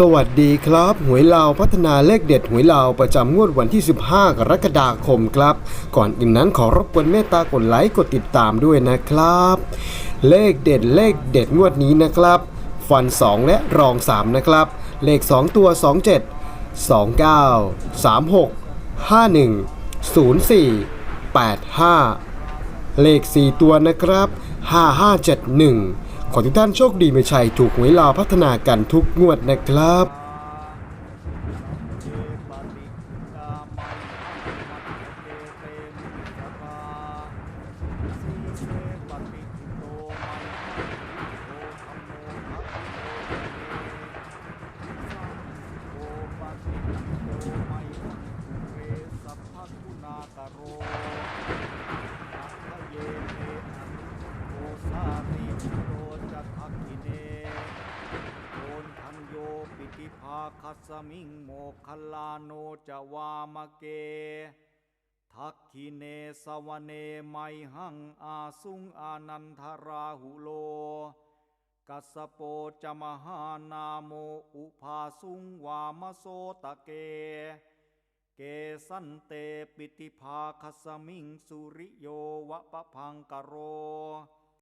สวัสดีครับ หวยลาวพัฒนาเลขเด็ดหวยลาวประจำงวดวันที่ 15 กรกฎาคมครับ ก่อนอื่นนั้นขอรบกวนเมตตากดไลค์กดติดตามด้วยนะครับ เลขเด็ดเลขเด็ดงวดนี้นะครับ ฟัน 2 และรอง 3 นะครับ เลข 2 ตัว 27 29 36 51 04 85 เลข 4 ตัวนะครับ 5571 ขอทุกท่านโชคดีไม่ใช่ถูกหวยลาวพัฒนากันทุกงวดนะครับ คัสมิงโมคลลาโนจวามเก ทักขิเนสวเนไมหังอาสุงอานันทราหุโล กัสโปจมหานาโมอุภาสุงวามโสตะเก เกสันเตปิติภาคัสมิงสุริโยวะปะพังกโร